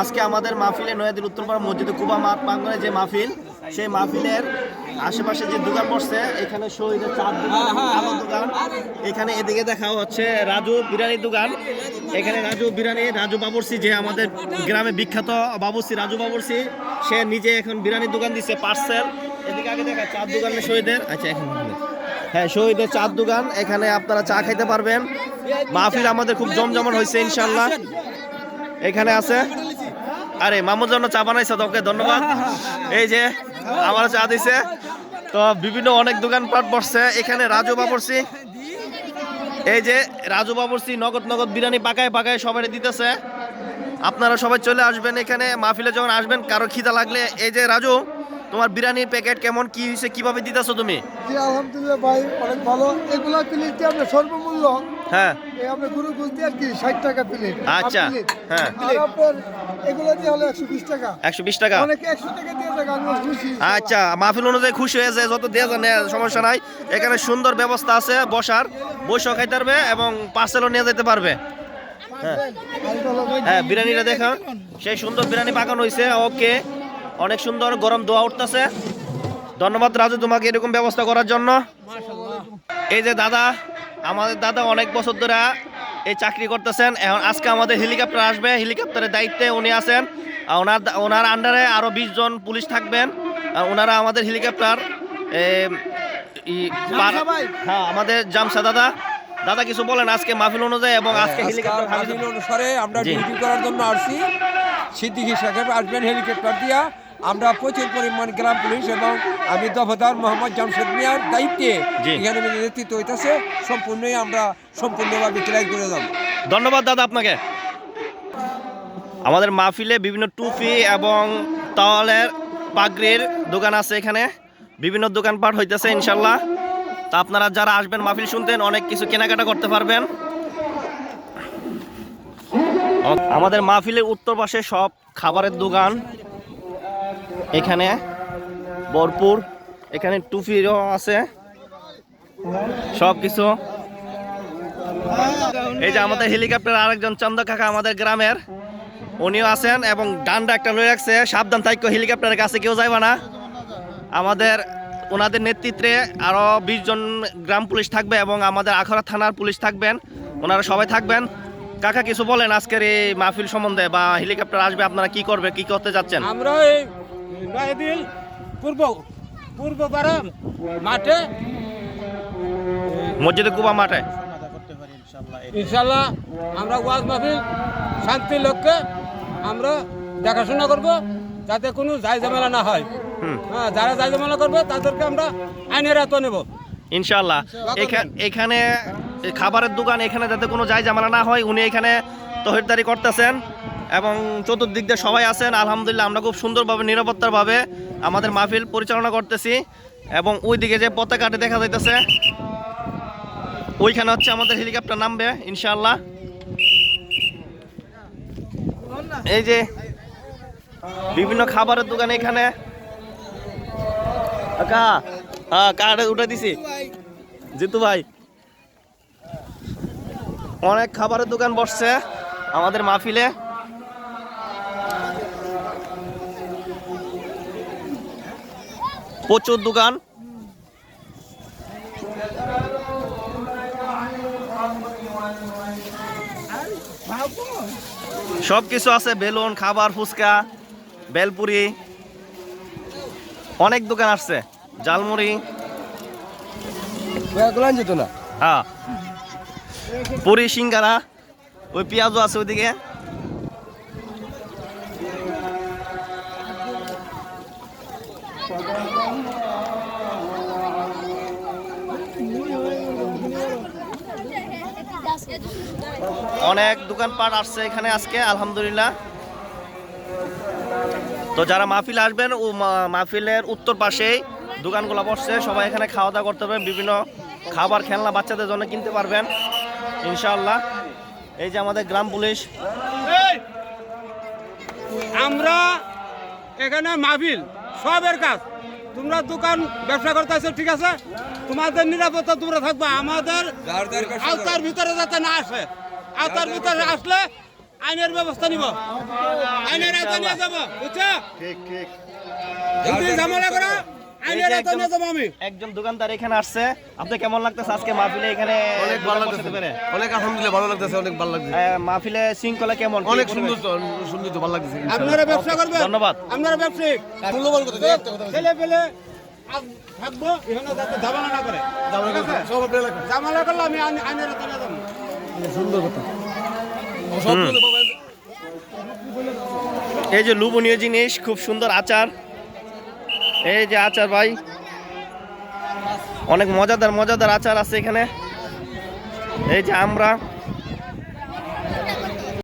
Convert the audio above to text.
আজকে আমাদের মাহফিলে নয়াদিন উত্তরপাড়া মসজিদে কুবা মাঠ প্রাঙ্গনে যে মাহফিল সেই মাহফিলের আশেপাশে যে দোকান বসছে এখানে শহীদের চার দোকান আলোর দোকান। এখানে এদিকে দেখা হচ্ছে রাজু বিরিয়ানির দোকান। এখানে রাজু বিরিয়ানি রাজু বাবুরসি যে আমাদের গ্রামে বিখ্যাত বাবুরসি রাজু বাবুরসি সে নিজে এখন বিরিয়ানির দোকান দিচ্ছে পার্সেল। এদিকে আগে দেখা চার দোকানে শহীদের। আচ্ছা এখন হ্যাঁ শহীদের চার দোকান। এখানে আপনারা চা খাইতে পারবেন। মাহফিল আমাদের খুব জমজমন হয়েছে ইনশাল্লাহ এখানে আছে আরে, মামুর জন্য চা বানাইছে তোকে ধন্যবাদ। এই যে, আমার চা দিছে। তো বিভিন্ন অনেক দোকানপাট বসছে, এখানে রাজু বাবরসি এই যে, রাজু বাবরসি নগদ নগদ বিরিয়ানি পাকায় পাকায় সবাই দিতেছে। আপনারা সবাই চলে আসবেন এখানে, মাহফিলে যখন আসবেন, কারও খিদা লাগলে। এই যে, রাজু, তোমার বিরিয়ানির প্যাকেট কেমন, কি হয়েছে কীভাবে দিতেছো তুমি? আলহামদুলিল্লাহ ভাই, অনেক ভালো। এগুলা সর্বমূল্য হ্যাঁ। এই আপনার গুরু গুলতি আর কি ষাট টাকা প্লেট আচ্ছা, হ্যাঁ। এগুলো দিয়ে হলো একশো বিশ টাকা। একশো বিশ টাকা? অনেকে একশো টাকা দিয়ে টাকা আমি খুশি আচ্ছা মাহফিল অনুযায়ী খুশি হয়েছে যত দেওয়া যায় সমস্যা নাই। এখানে সুন্দর ব্যবস্থা আছে বসার। বসেও খাইতে পারবে এবং পার্সেলও নিয়ে যেতে পারবে। হ্যাঁ। বিরিয়ানিটা দেখা সেই সুন্দর বিরিয়ানি পাকানো হয়েছে ওকে। অনেক সুন্দর গরম দোয়া উঠতেছে। ধন্যবাদ রাজু তোমাকে এরকম ব্যবস্থা করার জন্য। এই যে দাদা আমাদের দাদা অনেক বছর ধরে এই চাকরি করতেছেন। এখন আজকে আমাদের হেলিকপ্টার আসবে। হেলিকপ্টারের দায়িত্বে উনি আছেন। আর ওনার ওনার আন্ডারে আরও বিশ জন পুলিশ থাকবেন। আর ওনারা আমাদের হেলিকপ্টার হ্যাঁ আমাদের জামসা দাদা। দাদা কিছু বলেন আজকে মাহফিল অনুযায়ী এবং আজকে হেলিকপ্টার অনুসারে আমরা। ডিউটি করার জন্য আসছি। সিদ্দিকি সাহেব আসবেন হেলিকপ্টার দিয়া। আমরা প্রচুর পরিমাণ গ্রাম পুলিশ এবং আমি দফাদার মোহাম্মদ জামশেদ মিয়ার দায়িত্বে। এখানে নেতৃত্ব হইতেছে সম্পূর্ণই আমরা সম্পূর্ণভাবে ক্লিয়ার করে যাব। ধন্যবাদ দাদা আপনাকে। আমাদের মাহফিলে বিভিন্ন টুপি এবং তাওয়ালের পাগড়ির দোকান আছে এখানে। বিভিন্ন দোকানপাট হইতেছে ইনশাল্লাহ তা আপনারা যারা আসবেন মাহফিল শুনতেন অনেক কিছু কেনাকাটা করতে পারবেন। আমাদের মাহফিলের উত্তর পাশে সব খাবারের দোকান। এখানে ভরপুর, এখানে টুপিরও আছে সব কিছু এই যে আমাদের হেলিকপ্টার আরেকজন চন্দ্র কাকা আমাদের গ্রামের, উনিও আছেন এবং ডান্ডা একটা লয়ে রাখছে। সাবধান থাইক্য হেলিকপ্টারের কাছে কেউ যাইবা না। আমাদের ওনাদের নেতৃত্বে আরও বিশ জন গ্রাম পুলিশ থাকবে এবং আমাদের আখড়া থানার পুলিশ থাকবেন। ওনারা সবাই থাকবেন। কাকা কিছু বলেন আজকের এই মাহফিল সম্বন্ধে বা হেলিকপ্টার আসবে, আপনারা কি করবে, কি করতে যাচ্ছেন? আমরা এই নয়াদিল পূর্ব পূর্ব পাড়া মাঠে মসজিদে কুবা মাঠে? ইনশাল্লাহ আমরা ওয়াজ মাহফিল শান্তির লক্ষ্যে আমরা দেখাশোনা করব যাতে কোনো যাই ঝামেলা না হয়। হ্যাঁ যারা যাই ঝামেলা করবে তাদেরকে আমরা আইনের আত নেব। ইনশাল্লাহ এখা- এখানে খাবারের দোকান এখানে যাতে কোনো যাই জামালা না হয় উনি এখানে তহিরদারি করতেছেন। এবং চতুর্দিক দিয়ে সবাই আছেন। আলহামদুলিল্লাহ আমরা খুব সুন্দরভাবে, নিরাপত্তারভাবে আমাদের মাহফিল পরিচালনা করতেছি এবং ওই দিকে যে পতাকাটি দেখা যাইতেছে, ওইখানে হচ্ছে আমাদের হেলিকপ্টার নামবে ইনশাল্লাহ এই যে বিভিন্ন খাবারের দোকান এখানে। কা হ্যাঁ দিছি। জিতু ভাই। অনেক খাবারের দোকান বসছে আমাদের মাহফিলে। প্রচুর দোকান। সব কিছু আছে বেলুন খাবার ফুচকা বেলপুরি। অনেক দোকান আসছে জালমুড়ি যেত না? হ্যাঁ। পুরি সিঙ্গারা ওই পেঁয়াজও আছে ওইদিকে। অনেক দোকানপাট আসছে এখানে আজকে, আলহামদুলিল্লাহ। তো যারা মাহফিল আসবেন, ও মাহফিলের উত্তর পাশেই দোকানগুলো বসছে, সবাই এখানে খাওয়া দাওয়া করতে পারবেন বিভিন্ন খাবার, খেলনা বাচ্চাদের জন্য কিনতে পারবেন, ইনশাআল্লাহ। এই যে আমাদের গ্রাম পুলিশ। আমরা এখানে মাহফিল। সবের কাজ। তোমরা দোকান ব্যবসা করতে করতেছো ঠিক আছে? তোমাদের নিরাপত্তা তোমরা থাকবে। আমাদের। আওতার ভিতরে যাতে না আসে। আওতার ভিতরে আসলে আইনের ব্যবস্থা নিব। আইনের আওতা নিয়ে যাব বুঝছ? ঠিক ঠিক। ঝামেলা করো। একজন দোকানদার এখানে আসছে। আপনি কেমন লাগতেছে আজকে মাহফিলে এখানে অনেক ভালো লাগতেছে। অনেক আলহামদুলিল্লাহ ভালো লাগতেছে অনেক ভালো লাগছে। মাহফিলে শৃঙ্খলা কেমন? অনেক সুন্দর সুন্দর ভালো লাগছে আপনারা ব্যবসা করবেন? ধন্যবাদ। আপনারা ব্যবসায়িক মূল্যবান কথা একটা কথা ছেলে পেলে থাকব এখানে যাতে ঝামেলা না করে। ঝামেলা করছে, সব আপনার এলাকা। ঝামেলা করলে আমি আইনের আওতায় যাব। সুন্দর কথা। সব বলে বাবা, এই যে লুবনীয় জিনিস খুব সুন্দর আচার। এই যে আচার ভাই। অনেক মজাদার মজাদার আচার আছে এখানে। এই যে আমরা।